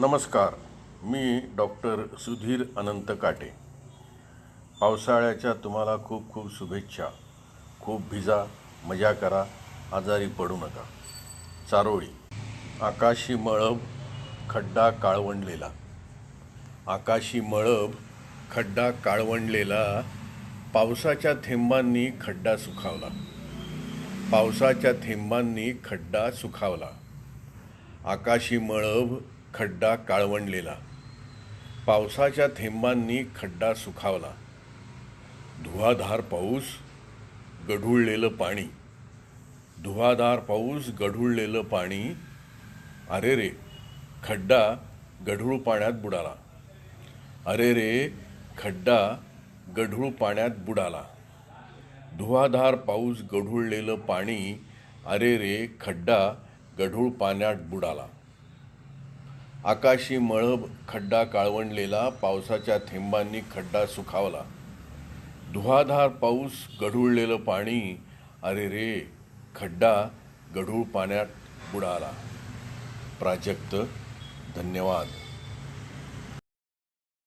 नमस्कार मी डॉक्टर सुधीर अनंत काटे. पावसाळ्याच्या तुम्हाला खूप खूप शुभेच्छा. खूप भिजा मजा करा आजारी पडू नका. चारोळी. आकाशी मळब खड्डा काळवंडलेला. आकाशी मळब खड्डा काळवंडलेला पावसाच्या थेंबांनी खड्डा सुखावला. पावसाच्या थेंबांनी खड्डा सुखावला. आकाशी मळब खड्डा काळवंडलेला. पावसाच्या थेंबांनी खड्डा सुखावला. धुवाधार पाऊस गढुळलेलं पाणी. धुवाधार पाऊस गढुळलेलं पाणी. अरे रे खड्डा गढूळ पाण्यात बुडाला. अरे रे खड्डा गढूळ पाण्यात बुडाला. धुवाधार पाऊस गढुळलेलं पाणी. अरे रे खड्डा गढूळ पाण्यात बुडाला. आकाशी मळब खड्डा काळवंडलेला पावसाच्या थेंबांनी खड्डा सुखावला. धुवाधार पाऊस गढुळलेलं पाणी अरे रे खड्डा गढूळ पाण्यात बुडाला. प्राजक्त धन्यवाद.